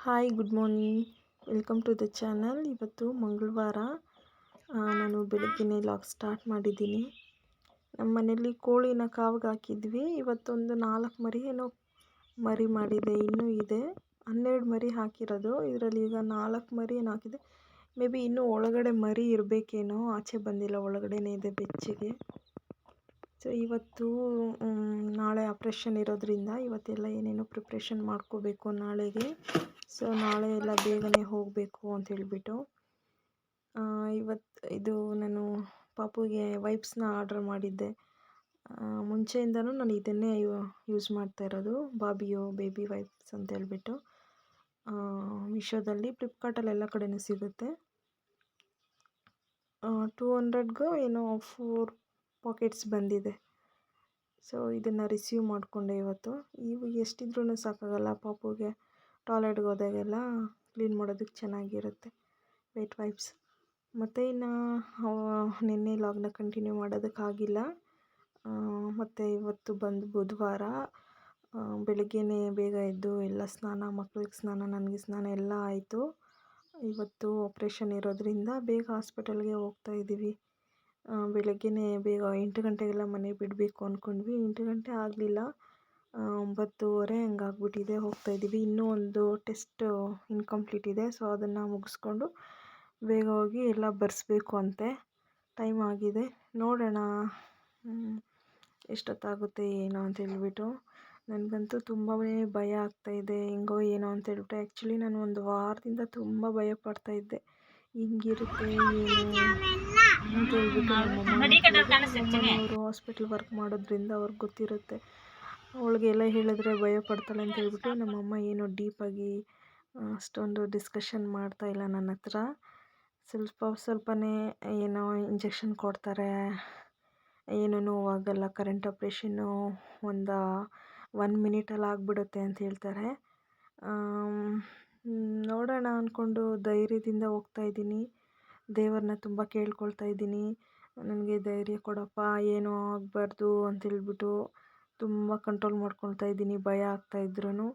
Hi good morning welcome to the channel ಇವತ್ತು ಮಂಗಳವಾರ. ನಾನು ಬೆಳಗ್ಗೆನೇ ಲಾಗ್ ಸ್ಟಾರ್ಟ್ ಮಾಡಿದ್ದೀನಿ. ನಮ್ಮ ಮನೇಲಿ ಕೋಳಿನ ಕಾವಿಗೆ ಹಾಕಿದ್ವಿ. ಇವತ್ತೊಂದು ನಾಲ್ಕು ಮರಿ ಏನೋ ಮರಿ ಮಾಡಿದೆ, ಇನ್ನೂ ಇದೆ. ಹನ್ನೆರಡು ಮರಿ ಹಾಕಿರೋದು. ಇದರಲ್ಲಿ ಈಗ ನಾಲ್ಕು ಮರಿ ಏನು ಹಾಕಿದೆ. ಮೇ ಬಿ ಇನ್ನೂ ಒಳಗಡೆ ಮರಿ ಇರಬೇಕೇನೋ. ಆಚೆ ಬಂದಿಲ್ಲ, ಒಳಗಡೆನೇ ಇದೆ ಬೆಚ್ಚಿಗೆ. ಸೊ ಇವತ್ತು ನಾಳೆ ಆಪ್ರೇಷನ್ ಇರೋದ್ರಿಂದ ಇವತ್ತೆಲ್ಲ ಏನೇನೋ ಪ್ರಿಪ್ರೇಷನ್ ಮಾಡ್ಕೋಬೇಕು ನಾಳೆಗೆ. ಸೊ, ನಾಳೆ ಎಲ್ಲ ಬೇಗನೆ ಹೋಗಬೇಕು ಅಂತ ಹೇಳಿಬಿಟ್ಟು ಇವತ್ತು ಇದು ನಾನು ಪಾಪುಗೆ ವೈಪ್ಸ್ನ ಆರ್ಡ್ರ್ ಮಾಡಿದ್ದೆ. ಮುಂಚೆಯಿಂದನೂ ನಾನು ಇದನ್ನೇ ಯೂಸ್ ಮಾಡ್ತಾ ಇರೋದು, ಬಾಬಿಯೋ ಬೇಬಿ ವೈಪ್ಸ್ ಅಂತ ಹೇಳ್ಬಿಟ್ಟು. ಮಿಶೋದಲ್ಲಿ ಫ್ಲಿಪ್ಕಾರ್ಟಲ್ಲಿ ಎಲ್ಲ ಕಡೆಯೂ ಸಿಗುತ್ತೆ ಟೂ ಹಂಡ್ರೆಡ್ಗೂ ಏನೋ ಫೋರ್ ಪಾಕೆಟ್ಸ್ ಬಂದಿದೆ. ಸೊ, ಇದನ್ನು ರಿಸೀವ್ ಮಾಡಿಕೊಂಡೆ ಇವತ್ತು. ಇವು ಎಷ್ಟಿದ್ರೂ ಸಾಕಾಗಲ್ಲ ಪಾಪುಗೆ. ಟಾಯ್ಲೆಟ್ಗೆ ಹೋದಾಗೆಲ್ಲ ಕ್ಲೀನ್ ಮಾಡೋದಕ್ಕೆ ಚೆನ್ನಾಗಿರುತ್ತೆ. ವೆಟ್ ವೈಪ್ಸ್ ಮತ್ತು ಇನ್ನು ನಿನ್ನೆ ಲಾಗ್ನ ಕಂಟಿನ್ಯೂ ಮಾಡೋದಕ್ಕಾಗಿಲ್ಲ. ಮತ್ತು ಇವತ್ತು ಬಂದು ಬುಧವಾರ ಬೆಳಗ್ಗೆನೇ ಬೇಗ ಎದ್ದು ಎಲ್ಲ ಸ್ನಾನ, ಮಕ್ಳಿಗೆ ಸ್ನಾನ, ನನಗೆ ಸ್ನಾನ ಎಲ್ಲ ಆಯಿತು. ಇವತ್ತು ಆಪ್ರೇಷನ್ ಇರೋದರಿಂದ ಬೇಗ ಹಾಸ್ಪಿಟಲ್ಗೆ ಹೋಗ್ತಾ ಇದ್ದೀವಿ. ಬೆಳಗ್ಗೆನೇ ಬೇಗ ಎಂಟು ಗಂಟೆಗೆಲ್ಲ ಮನೆ ಬಿಡಬೇಕು ಅಂದ್ಕೊಂಡ್ವಿ ಎಂಟು ಗಂಟೆ ಆಗಲಿಲ್ಲ. ಒಂಬತ್ತುವರೆ ಹಂಗಾಗ್ಬಿಟ್ಟಿದೆ ಹೋಗ್ತಾಯಿದ್ದೀವಿ ಇನ್ನೂ ಒಂದು ಟೆಸ್ಟ್ ಇನ್ಕಂಪ್ಲೀಟ್ ಇದೆ ಸೊ ಅದನ್ನು ಮುಗಿಸ್ಕೊಂಡು ಬೇಗ ಹೋಗಿ ಎಲ್ಲ ಬರೆಸ್ಬೇಕು ಅಂತೆ. ಟೈಮ್ ಆಗಿದೆ. ನೋಡೋಣ ಎಷ್ಟೊತ್ತಾಗುತ್ತೆ ಏನೋ ಅಂತ ಹೇಳ್ಬಿಟ್ಟು. ನನಗಂತೂ ತುಂಬಾ ಭಯ ಆಗ್ತಾಯಿದೆ ಹೆಂಗೋ ಏನೋ ಅಂತ ಹೇಳ್ಬಿಟ್ಟು. ಆ್ಯಕ್ಚುಲಿ ನಾನು ಒಂದು ವಾರದಿಂದ ತುಂಬ ಭಯ ಪಡ್ತಾ ಇದ್ದೆ. ಹಿಂಗಿರುತ್ತೆ ಏನು ಅಂತ ಹೇಳ್ಬಿಟ್ಟು ಅವರು ಹಾಸ್ಪಿಟ್ಲ್ ವರ್ಕ್ ಮಾಡೋದ್ರಿಂದ ಅವ್ರಿಗೆ ಗೊತ್ತಿರುತ್ತೆ. ಅವಳಿಗೆಲ್ಲ ಹೇಳಿದ್ರೆ ಭಯ ಪಡ್ತಾಳೆ ಅಂತ ಹೇಳ್ಬಿಟ್ಟು ನಮ್ಮಮ್ಮ ಏನೋ ಡೀಪಾಗಿ ಅಷ್ಟೊಂದು ಡಿಸ್ಕಷನ್ ಮಾಡ್ತಾಯಿಲ್ಲ ನನ್ನ ಹತ್ರ. ಸ್ವಲ್ಪ, ಸ್ವಲ್ಪನೇ ಏನೋ ಇಂಜೆಕ್ಷನ್ ಕೊಡ್ತಾರೆ. ಏನೂ ನೋವಾಗಲ್ಲ ಕರೆಂಟ್ ಆಪ್ರೇಷನ್ನು ಒಂದು ಒನ್ ಮಿನಿಟಲ್ಲಿ ಆಗಿಬಿಡುತ್ತೆ ಅಂತ ಹೇಳ್ತಾರೆ. ನೋಡೋಣ ಅಂದ್ಕೊಂಡು ಧೈರ್ಯದಿಂದ ಹೋಗ್ತಾ ಇದ್ದೀನಿ. ದೇವರನ್ನ ತುಂಬ ಕೇಳ್ಕೊಳ್ತಾ ಇದ್ದೀನಿ. ನನಗೆ ಧೈರ್ಯ ಕೊಡಪ್ಪ, ಏನೂ ಆಗಬಾರ್ದು ಅಂತೇಳ್ಬಿಟ್ಟು ತುಂಬ ಕಂಟ್ರೋಲ್ ಮಾಡ್ಕೊಳ್ತಾ ಇದ್ದೀನಿ, ಭಯ ಆಗ್ತಾ ಇದ್ರೂ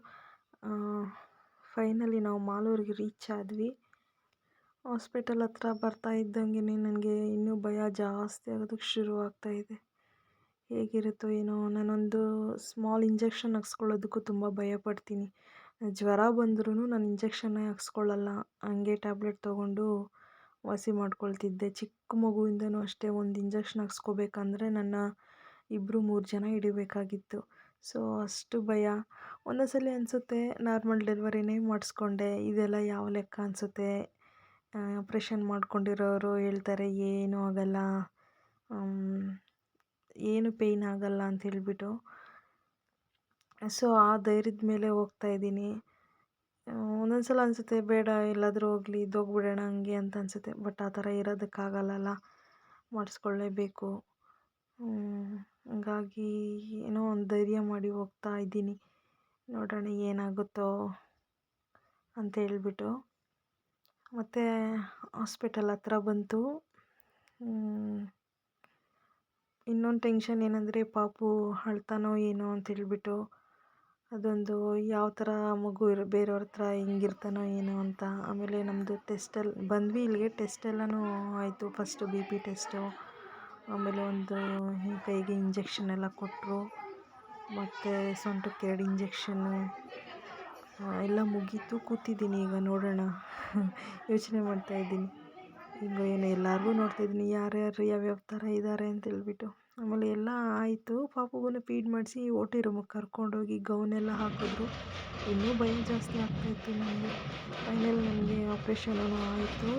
ಫೈನಲಿ ನಾವು ಮಾಲೂರಿಗೆ ರೀಚ್ ಆದ್ವಿ. ಹಾಸ್ಪಿಟಲ್ ಹತ್ರ ಬರ್ತಾ ಇದ್ದಂಗೆ ನನಗೆ ಇನ್ನೂ ಭಯ ಜಾಸ್ತಿ ಆಗೋದಕ್ಕೆ ಶುರು ಇದೆ. ಹೇಗಿರುತ್ತೋ ಏನೋ, ನಾನೊಂದು ಸ್ಮಾಲ್ ಇಂಜೆಕ್ಷನ್ ಹಾಕ್ಸ್ಕೊಳ್ಳೋದಕ್ಕೂ ತುಂಬ ಭಯಪಡ್ತೀನಿ ಜ್ವರ ಬಂದ್ರೂ ನಾನು ಇಂಜೆಕ್ಷನ್ನೇ ಹಾಕ್ಸ್ಕೊಳ್ಳಲ್ಲ, ಹಂಗೆ ಟ್ಯಾಬ್ಲೆಟ್ ತೊಗೊಂಡು ವಾಸಿ ಮಾಡ್ಕೊಳ್ತಿದ್ದೆ. ಚಿಕ್ಕ ಮಗುವಿಂದನೂ ಅಷ್ಟೇ, ಒಂದು ಇಂಜೆಕ್ಷನ್ ಹಾಕ್ಸ್ಕೊಬೇಕಂದ್ರೆ ನನ್ನ ಇಬ್ಬರು ಮೂರು ಜನ ಹಿಡಿಬೇಕಾಗಿತ್ತು. ಸೊ, ಅಷ್ಟು ಭಯ. ಒಂದೊಂದು ಸಲ ಅನಿಸುತ್ತೆ, ನಾರ್ಮಲ್ ಡೆಲಿವರಿನೇ ಮಾಡಿಸ್ಕೊಂಡೆ. ಇದೆಲ್ಲ ಯಾವ ಲೆಕ್ಕ ಅನಿಸುತ್ತೆ? ಆಪ್ರೇಷನ್ ಮಾಡ್ಕೊಂಡಿರೋರು ಹೇಳ್ತಾರೆ, ಏನೂ ಆಗಲ್ಲ. ಏನು ಪೇಯ್ನ್ ಆಗಲ್ಲ ಅಂತ ಹೇಳಿಬಿಟ್ಟು. ಸೊ, ಆ ಧೈರ್ಯದ ಮೇಲೆ ಹೋಗ್ತಾ ಇದ್ದೀನಿ. ಒಂದೊಂದು ಸಲ ಅನಿಸುತ್ತೆ, ಬೇಡ, ಎಲ್ಲಾದರೂ ಹೋಗಲಿ ಇದೋಗ್ಬಿಡೋಣ ಹಂಗೆ ಅಂತ ಅನಿಸುತ್ತೆ. ಬಟ್ ಆ ಥರ ಇರೋದಕ್ಕಾಗಲ್ಲಲ್ಲ. ಮಾಡಿಸ್ಕೊಳ್ಳೇಬೇಕು. ಹಂಗಾಗಿ ಏನೋ ಒಂದು ಧೈರ್ಯ ಮಾಡಿ ಹೋಗ್ತಾ ಇದ್ದೀನಿ. ನೋಡೋಣ ಏನಾಗುತ್ತೋ ಅಂತ ಹೇಳ್ಬಿಟ್ಟು. ಮತ್ತು ಹಾಸ್ಪಿಟಲ್ ಹತ್ರ ಬಂತು. ಇನ್ನೊಂದು ಟೆನ್ಷನ್ ಏನಂದರೆ ಪಾಪು ಅಳ್ತಾನೋ ಏನೋ ಅಂತ ಹೇಳ್ಬಿಟ್ಟು ಅದೊಂದು ಯಾವ ಥರ ಮಗು ಇರೋ, ಬೇರೆಯವ್ರ ಹತ್ರ ಹೆಂಗಿರ್ತಾನೋ ಏನೋ ಅಂತ. ಆಮೇಲೆ ನಮ್ಮದು ಟೆಸ್ಟಲ್ಲಿ ಬಂದ್ವಿ ಇಲ್ಲಿಗೆ ಟೆಸ್ಟ್ ಎಲ್ಲನೂ ಆಯಿತು ಫಸ್ಟು ಬಿ ಪಿ ಟೆಸ್ಟು ಆಮೇಲೆ ಒಂದು ಕೈಗೆ ಇಂಜೆಕ್ಷನ್ ಎಲ್ಲ ಕೊಟ್ಟರು ಮತ್ತು ಸೊಂಟಕ್ಕೆ ಎರಡು ಇಂಜೆಕ್ಷನ್ನು ಎಲ್ಲ ಮುಗೀತು. ಕೂತಿದ್ದೀನಿ ಈಗ ನೋಡೋಣ. ಯೋಚನೆ ಮಾಡ್ತಾಯಿದ್ದೀನಿ ಈಗ ಏನು ಎಲ್ಲರಿಗೂ ನೋಡ್ತಾಯಿದ್ದೀನಿ ಯಾರ್ಯಾರು ಯಾವ್ಯಾವ ಥರ ಇದ್ದಾರೆ ಅಂತ ಹೇಳ್ಬಿಟ್ಟು. ಆಮೇಲೆ ಎಲ್ಲ ಆಯಿತು. ಪಾಪುಗೂ ಫೀಡ್ ಮಾಡಿಸಿ ಓ ಟಿ ರೂಮಿಗೆ ಕರ್ಕೊಂಡೋಗಿ ಗೌನೆಲ್ಲ ಹಾಕಿದ್ರು. ಇನ್ನೂ ಭಯ ಜಾಸ್ತಿ ಆಗ್ತಾಯಿತ್ತು ನನಗೆ. ಫೈನಲ್ ನನಗೆ ಆಪ್ರೇಷನೂ ಆಯಿತು.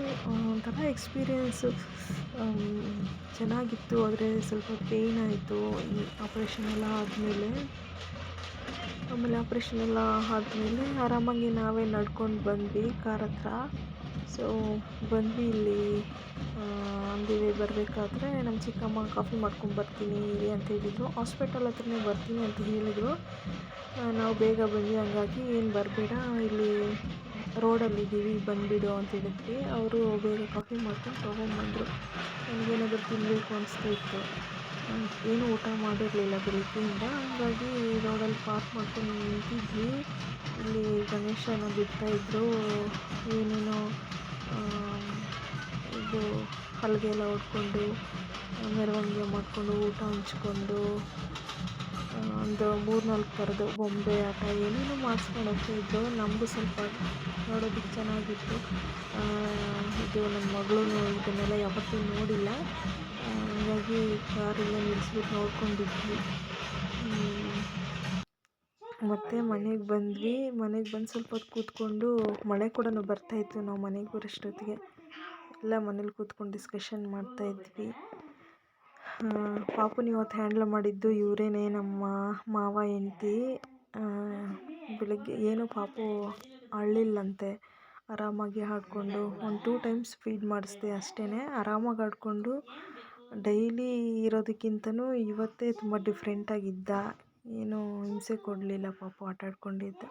ಒಂಥರ ಎಕ್ಸ್ಪೀರಿಯೆನ್ಸು ಚೆನ್ನಾಗಿತ್ತು. ಆದರೆ ಸ್ವಲ್ಪ ಪೇಯ್ನ್ ಆಯಿತು. ಆಪ್ರೇಷನ್ ಎಲ್ಲ ಆದಮೇಲೆ. ಆಮೇಲೆ ಆಪ್ರೇಷನ್ ಎಲ್ಲ ಆದಮೇಲೆ ಆರಾಮಾಗಿ ನಾವೇ ನಡ್ಕೊಂಡು ಬಂದ್ವಿ ಕಾರ್ ಹತ್ರ ಸೊ ಬಂದು ಇಲ್ಲಿ ಅಂಗಡಿಗೆ ಬರಬೇಕಾದ್ರೆ ನಮ್ಮ ಚಿಕ್ಕಮ್ಮ ಕಾಫಿ ಮಾಡ್ಕೊಂಡು ಬರ್ತೀನಿ ಅಂತ ಹೇಳಿದರು. ಹಾಸ್ಪಿಟಲ್ ಹತ್ರನೇ ಬರ್ತೀನಿ ಅಂತ ಹೇಳಿದರು. ನಾವು ಬೇಗ ಬಂದ್ವಿ. ಹಂಗಾಗಿ ಏನು ಬರಬೇಡ, ಇಲ್ಲಿ ರೋಡಲ್ಲಿದ್ದೀವಿ ಬಂದುಬಿಡು ಅಂತ ಹೇಳಿದ್ವಿ. ಅವರು ಬೇಗ ಕಾಫಿ ಮಾಡ್ಕೊಂಡು ತೊಗೊಂಡ್ಬಂದರು ನನಗೇನಾದರೂ ತಿನ್ನಬೇಕು ಅನಿಸ್ತಾ ಇತ್ತು. ಏನು ಊಟ ಮಾಡಿರಲಿಲ್ಲ ಬೆಳಗ್ಗೆಯಿಂದ ಹಂಗಾಗಿ ರೋಡಲ್ಲಿ ಪಾರ್ಕ್ ಮಾಡ್ಕೊಂಡು ನಿಂತಿದ್ವಿ. ಇಲ್ಲಿ ಗಣೇಶನ ಬಿಡ್ತಾಯಿದ್ರು ಏನೇನೋ ಇದು ಹಲಗೆ ಎಲ್ಲ ಹೊಡ್ಕೊಂಡು, ಮೆರವಣಿಗೆ ಮಾಡಿಕೊಂಡು, ಊಟ ಹಂಚ್ಕೊಂಡು ಒಂದು ಮೂರು ನಾಲ್ಕು ಥರದ್ದು ಬೊಂಬೆ ಆಟ, ಏನೇನೋ ಮಾಡಿಸ್ಕೊಂಡು ಹೋಗ್ತಾಯಿದ್ರು ನಮಗೂ ಸ್ವಲ್ಪ ನೋಡೋದಕ್ಕೆ ಚೆನ್ನಾಗಿತ್ತು. ಇದು ನಮ್ಮ ಮಗಳು ಇದನ್ನೆಲ್ಲ ಯಾವತ್ತೂ ನೋಡಿಲ್ಲ. ಹಾಗಾಗಿ ಕಾರೆಲ್ಲ ನಿಲ್ಲಿಸ್ಬಿಟ್ಟು ನೋಡ್ಕೊಂಡಿದ್ವಿ. ಮತ್ತು ಮನೆಗೆ ಬಂದ್ವಿ. ಮನೆಗೆ ಬಂದು ಸ್ವಲ್ಪ ಹೊತ್ತು ಕೂತ್ಕೊಂಡು ಮಳೆ ಕೂಡ ಬರ್ತಾಯಿತ್ತು ನಾವು ಮನೆಗೆ ಬರೋಷ್ಟೊತ್ತಿಗೆ. ಎಲ್ಲ ಮನೇಲಿ ಕೂತ್ಕೊಂಡು ಡಿಸ್ಕಷನ್ ಮಾಡ್ತಾಯಿದ್ವಿ ಪಾಪುನ ಇವತ್ತು ಹ್ಯಾಂಡಲ್ ಮಾಡಿದ್ದು ಇವರೇನೆ ನಮ್ಮ ಮಾವ, ಹೆಂಡ್ತಿ. ಬೆಳಗ್ಗೆ ಏನು ಪಾಪು ಅಳಲಿಲ್ಲಂತೆ ಆರಾಮಾಗಿ ಆಡಿಕೊಂಡು ಒಂದು ಟೂ ಟೈಮ್ಸ್ ಫೀಡ್ ಮಾಡಿಸ್ದೆ ಅಷ್ಟೇ ಆರಾಮಾಗಿ ಆಡಿಕೊಂಡು ಡೈಲಿ ಇರೋದಕ್ಕಿಂತನೂ ಇವತ್ತೇ ತುಂಬ ಡಿಫ್ರೆಂಟಾಗಿದ್ದ ಏನೂ ಹಿಂಸೆ ಕೊಡಲಿಲ್ಲ ಪಾಪು ಆಟ ಆಡ್ಕೊಂಡಿದ್ದ.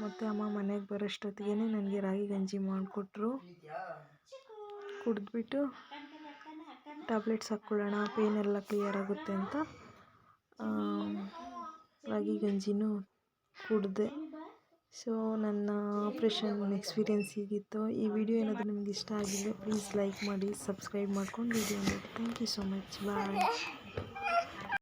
ಮತ್ತು ಅಮ್ಮ ಮನೆಗೆ ಬರೋಷ್ಟೊತ್ತಿಗೆ ನನಗೆ ರಾಗಿ ಗಂಜಿ ಮಾಡಿಕೊಟ್ರು. ಕುಡಿದ್ಬಿಟ್ಟು ಟ್ಯಾಬ್ಲೆಟ್ಸ್ ಹಾಕ್ಕೊಳ್ಳೋಣ ಪೇಯ್ನ್ ಎಲ್ಲ ಕ್ಲಿಯರ್ ಆಗುತ್ತೆ ಅಂತ. ರಾಗಿ ಗಂಜಿನೂ ಕುಡಿದೆ. ಸೊ ನನ್ನ ಆಪ್ರೇಷನ್ ಎಕ್ಸ್ಪೀರಿಯೆನ್ಸ್ ಹೀಗಿತ್ತು. ಈ ವಿಡಿಯೋ ಏನಾದರೂ ನಿಮ್ಗೆ ಇಷ್ಟ ಆಗಿದ್ರೆ ಪ್ಲೀಸ್ ಲೈಕ್ ಮಾಡಿ ಸಬ್ಸ್ಕ್ರೈಬ್ ಮಾಡ್ಕೊಂಡು ವಿಡಿಯೋ ನೋಡಿ. Thank you so much bye